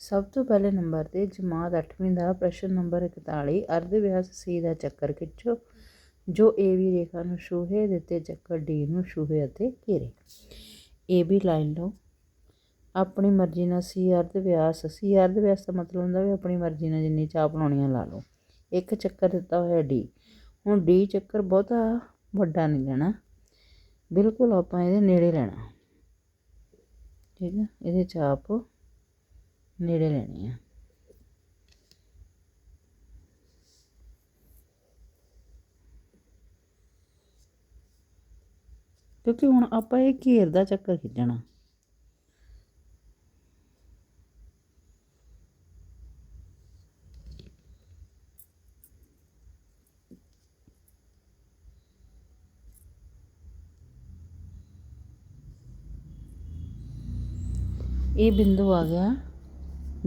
ਸਭ ਤੋਂ ਪਹਿਲੇ ਨੰਬਰ ਤੇ ਜਮਾਤ 8ਵੀਂ ਦਾ ਪ੍ਰਸ਼ਨ ਨੰਬਰ 41 ਅਰਧ ਵਿਆਸ ਸੀ ਦਾ ਚੱਕਰ ਖਿੱਚੋ, ਜੋ ਏ ਬੀ ਰੇਖਾ ਨੂੰ ਛੂਹੇ ਦਿੱਤੇ ਚੱਕਰ ਡੀ ਨੂੰ ਛੂਹੇ ਅਤੇ ਘੇਰੇ। ਏ ਬੀ ਲਾਈਨ ਲਓ। ਆਪਣੀ ਮਰਜ਼ੀ ਨਾਲ ਸੀ ਅਰਧ ਵਿਆਸ ਸੀ ਅਰਧ ਵਿਆਸ ਦਾ ਮਤਲਬ ਹੁੰਦਾ ਵੀ ਆਪਣੀ ਮਰਜ਼ੀ ਨਾਲ ਜਿੰਨੀ ਚਾਪ ਲਾਉਣੀਆਂ ਲਾ ਲਓ। ਇੱਕ ਚੱਕਰ ਦਿੱਤਾ ਹੋਇਆ ਡੀ ਹੁਣ ਡੀ ਚੱਕਰ ਬਹੁਤਾ ਵੱਡਾ ਨਹੀਂ ਲੈਣਾ। ਬਿਲਕੁਲ ਆਪਾਂ ਇਹਦੇ ਨੇੜੇ ਲੈਣਾ। ਠੀਕ ਹੈ? ਇਹਦੇ ਚਾਪ ਨੇੜੇ ਲੈਣੀ ਆ। ਕਿਉਂਕਿ ਹੁਣ ਆਪਾਂ ਇਹ ਘੇਰ ਦਾ ਚੱਕਰ ਖਿੱਚਣਾ। ਇਹ ਬਿੰਦੂ ਆ ਗਿਆ।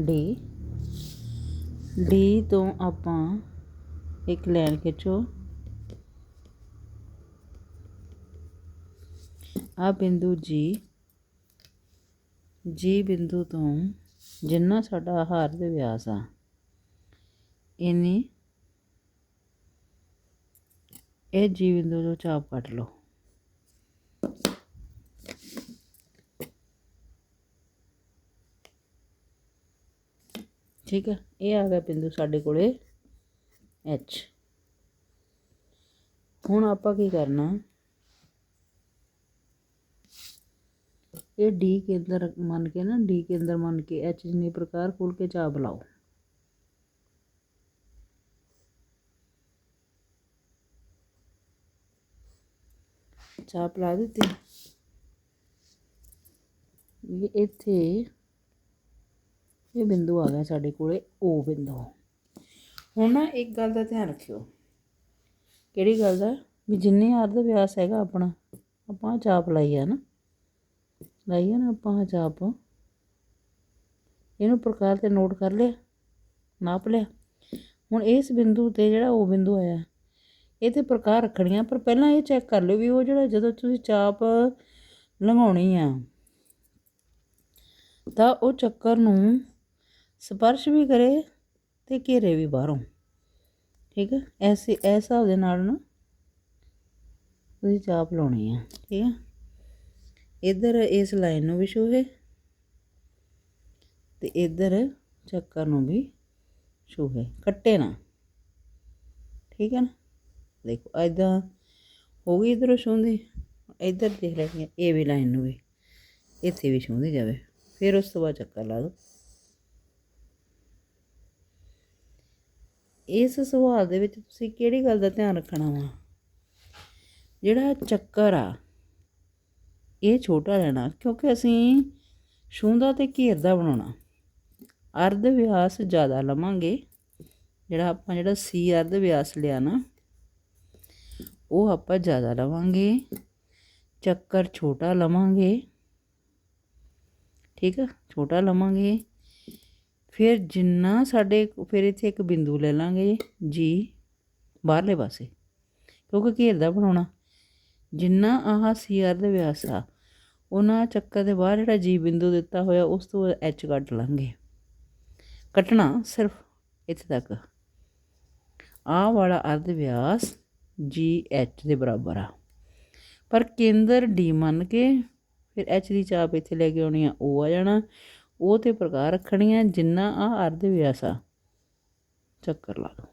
ਡੀ। ਡੀ ਤੋਂ ਆਪਾਂ ਇੱਕ ਲਾਈਨ ਖਿੱਚੋ। ਆ ਬਿੰਦੂ ਜੀ। ਜੀ ਬਿੰਦੂ ਤੋਂ ਜਿੰਨਾ ਸਾਡਾ ਆਹਾਰ ਦੇ ਵਿਆਸ ਆ, ਇਨੀ ਇਹ ਜੀ ਬਿੰਦੂ ਤੋਂ ਚਾਪ ਕੱਟ ਲਓ। ਠੀਕ ਹੈ ਇਹ ਆ ਗਿਆ ਬਿੰਦੂ ਸਾਡੇ ਕੋਲੇ ਐਚ ਹੁਣ ਆਪਾਂ ਕੀ ਕਰਨਾ ਇਹ ਡੀ ਕੇਂਦਰ ਮੰਨ ਕੇ ਨਾ ਡੀ ਕੇਂਦਰ ਮੰਨ ਕੇ ਐਚ ਜਿੰਨੀ ਪ੍ਰਕਾਰ ਖੋਲ ਕੇ ਚਾਪ ਲਾਓ ਚਾਪ ਲਾ ਦਿੱਤੀ ਇਹ ਇੱਥੇ ਇਹ ਬਿੰਦੂ ਆ ਗਿਆ ਸਾਡੇ ਕੋਲੇ O ਬਿੰਦੂ। ਹੁਣ ਨਾ ਇੱਕ ਗੱਲ ਦਾ ਧਿਆਨ ਰੱਖਿਓ। ਕਿਹੜੀ ਗੱਲ ਦਾ? ਵੀ ਜਿੰਨੇ ਅਰਧ ਵਿਆਸ ਹੈਗਾ ਆਪਣਾ, ਆਪਾਂ ਚਾਪ ਲਾਈ ਆ ਨਾ। ਲਾਈ ਆ ਨਾ ਆਪਾਂ ਚਾਪ। ਇਹਨੂੰ ਪ੍ਰਕਾਰ ਤੇ ਨੋਟ ਕਰ ਲਿਆ, ਨਾਪ ਲਿਆ। ਹੁਣ ਇਸ ਬਿੰਦੂ ਤੇ ਜਿਹੜਾ ਉਹ ਬਿੰਦੂ ਆਇਆ, ਇਹ ਤੇ ਪ੍ਰਕਾਰ ਰੱਖਣੀਆਂ ਪਰ ਪਹਿਲਾਂ ਇਹ ਚੈੱਕ ਕਰ ਲਿਓ ਵੀ ਉਹ ਜਿਹੜਾ ਜਦੋਂ ਤੁਸੀਂ ਚਾਪ ਲੰਘਾਉਣੀ ਆ, ਤਾਂ ਉਹ ਚੱਕਰ ਨੂੰ ਸਪਰਸ਼ ਵੀ ਕਰੇ ਤੇ ਘੇਰੇ ਵੀ ਬਾਹਰੋਂ। ਠੀਕ ਹੈ ਐਸੇ ਇਸ ਹਿਸਾਬ ਦੇ ਨਾਲ ਨਾ ਤੁਸੀਂ ਚਾਪ ਲਾਉਣੀ ਆ। ਠੀਕ ਹੈ ਇੱਧਰ ਇਸ ਲਾਈਨ ਨੂੰ ਵੀ ਛੂਹੇ ਤੇ ਇੱਧਰ ਚੱਕਰ ਨੂੰ ਵੀ ਛੂਹੇ ਕੱਟੇ ਨਾ। ਠੀਕ ਹੈ ਨਾ? ਦੇਖੋ ਐਦਾਂ ਹੋ ਗਈ ਇਧਰੋਂ ਛੂੰਦੀ ਇੱਧਰ ਦੇਖ ਲੈਣੀ ਇਹ ਵੀ ਲਾਈਨ ਨੂੰ ਵੀ ਇੱਥੇ ਵੀ ਛੂੰਦੀ ਜਾਵੇ। ਫਿਰ ਉਸ ਤੋਂ ਬਾਅਦ ਚੱਕਰ ਲਾ ਦੋ। ਇਸ ਸਵਾਲ ਦੇ ਵਿੱਚ ਤੁਸੀਂ ਕਿਹੜੀ ਗੱਲ ਦਾ ਧਿਆਨ ਰੱਖਣਾ ਵਾ? ਜਿਹੜਾ ਚੱਕਰ ਆ, ਇਹ ਛੋਟਾ ਲੈਣਾ, ਕਿਉਂਕਿ ਅਸੀਂ ਛੂੰਦਾ ਤੇ ਘੇਰਦਾ ਬਣਾਉਣਾ। ਅਰਧ ਵਿਆਸ ਜ਼ਿਆਦਾ ਲਵਾਂਗੇ, ਜਿਹੜਾ ਆਪਾਂ ਜਿਹੜਾ ਸੀ ਅਰਧ ਵਿਆਸ ਲਿਆ ਨਾ, ਉਹ ਆਪਾਂ ਜ਼ਿਆਦਾ ਲਵਾਂਗੇ। ਚੱਕਰ ਛੋਟਾ ਲਵਾਂਗੇ, ਠੀਕ ਆ? ਛੋਟਾ ਲਵਾਂਗੇ। ਫਿਰ ਜਿੰਨਾ ਸਾਡੇ ਫਿਰ ਇੱਥੇ ਇੱਕ ਬਿੰਦੂ ਲੈ ਲਾਂਗੇ ਜੀ, ਬਾਹਰਲੇ ਪਾਸੇ। ਕਿਉਂਕਿ ਘੇਰ ਦਾ ਬਣਾਉਣਾ। ਜਿੰਨਾ ਆਹ ਸੀ ਅਰਧ ਵਿਆਸ ਆ, ਉਹਨਾਂ ਚੱਕਰ ਦੇ ਬਾਹਰ ਜਿਹੜਾ ਜੀ ਬਿੰਦੂ ਦਿੱਤਾ ਹੋਇਆ, ਉਸ ਤੋਂ ਐਚ ਕੱਟ ਲਾਂਗੇ। ਕੱਟਣਾ ਸਿਰਫ ਇੱਥੇ ਤੱਕ। ਆਹ ਵਾਲਾ ਅਰਧ ਵਿਆਸ ਜੀ ਐਚ ਦੇ ਬਰਾਬਰ ਆ। ਪਰ ਕੇਂਦਰ ਡੀ ਮੰਨ ਕੇ ਫਿਰ ਐਚ ਦੀ ਚਾਪ ਇੱਥੇ ਲੈ ਕੇ ਆਉਣੀ ਆ, ਉਹ ਆ ਜਾਣਾ। ਉਹ ਤੇ ਪ੍ਰਕਾਰ ਰੱਖਣੀ ਹੈ ਜਿੰਨਾ ਆ ਅਰਧ ਵਿਆਸ ਆ। ਚੱਕਰ ਲਾ ਲਓ